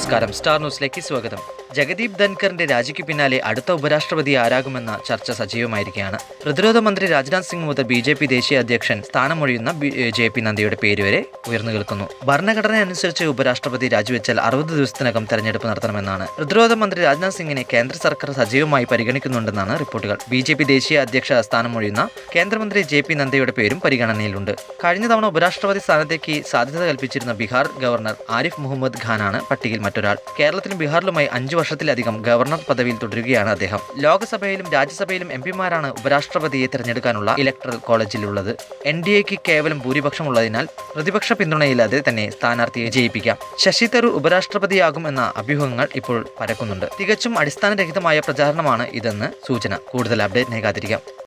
നമസ്കാരം. സ്റ്റാർ ന്യൂസിലേക്ക് സ്വാഗതം. ജഗദീപ് ധൻഖറിന്റെ രാജിക്ക് പിന്നാലെ അടുത്ത ഉപരാഷ്ട്രപതി ആരാകുമെന്ന ചർച്ച സജീവമായിരിക്കുകയാണ്. പ്രതിരോധ മന്ത്രി രാജ്നാഥ് സിംഗ് മുതൽ ബി ജെ പി ദേശീയ അധ്യക്ഷൻ സ്ഥാനമൊഴിയുന്ന ജെ പി നദ്ദയുടെ പേര് വരെ ഉയർന്നു കേൾക്കുന്നു ഭരണഘടന അനുസരിച്ച് ഉപരാഷ്ട്രപതി രാജിവെച്ചാൽ അറുപത് ദിവസത്തിനകം തെരഞ്ഞെടുപ്പ് നടത്തണമെന്നാണ്. പ്രതിരോധ മന്ത്രി രാജ്നാഥ് സിംഗിനെ കേന്ദ്ര സർക്കാർ സജീവമായി പരിഗണിക്കുന്നുണ്ടെന്നാണ് റിപ്പോർട്ടുകൾ. ബി ജെ പി ദേശീയ അധ്യക്ഷ സ്ഥാനമൊഴിയുന്ന കേന്ദ്രമന്ത്രി ജെ പി നദ്ദയുടെ പേരും പരിഗണനയിലുണ്ട്. കഴിഞ്ഞ തവണ ഉപരാഷ്ട്രപതി സ്ഥാനത്തേക്ക് സാധ്യത കൽപ്പിച്ചിരുന്ന ബീഹാർ ഗവർണർ ആരിഫ് മുഹമ്മദ് ഖാനാണ് പട്ടികയിൽ മറ്റൊരാൾ. കേരളത്തിലും ബീഹാറിലുമായി അഞ്ചു വർഷത്തിലധികം ഗവർണർ പദവിയിൽ തുടരുകയാണ് അദ്ദേഹം. ലോക്സഭയിലും രാജ്യസഭയിലും എം പിമാരാണ് ഉപരാഷ്ട്രപതിയെ തിരഞ്ഞെടുക്കാനുള്ള ഇലക്ട്രൽ കോളേജിലുള്ളത് എൻ ഡി എക്ക് കേവലം ഭൂരിപക്ഷമുള്ളതിനാൽ പ്രതിപക്ഷ പിന്തുണയില്ലാതെ തന്നെ സ്ഥാനാർത്ഥിയെ ജയിപ്പിക്കാം. ശശി തരൂർ ഉപരാഷ്ട്രപതിയാകും എന്ന അഭ്യൂഹങ്ങൾ ഇപ്പോൾ പരക്കുന്നുണ്ട്. തികച്ചും അടിസ്ഥാനരഹിതമായ പ്രചാരണമാണ് ഇതെന്ന് സൂചന. കൂടുതൽ അപ്ഡേറ്റ് കാത്തിരിക്കാം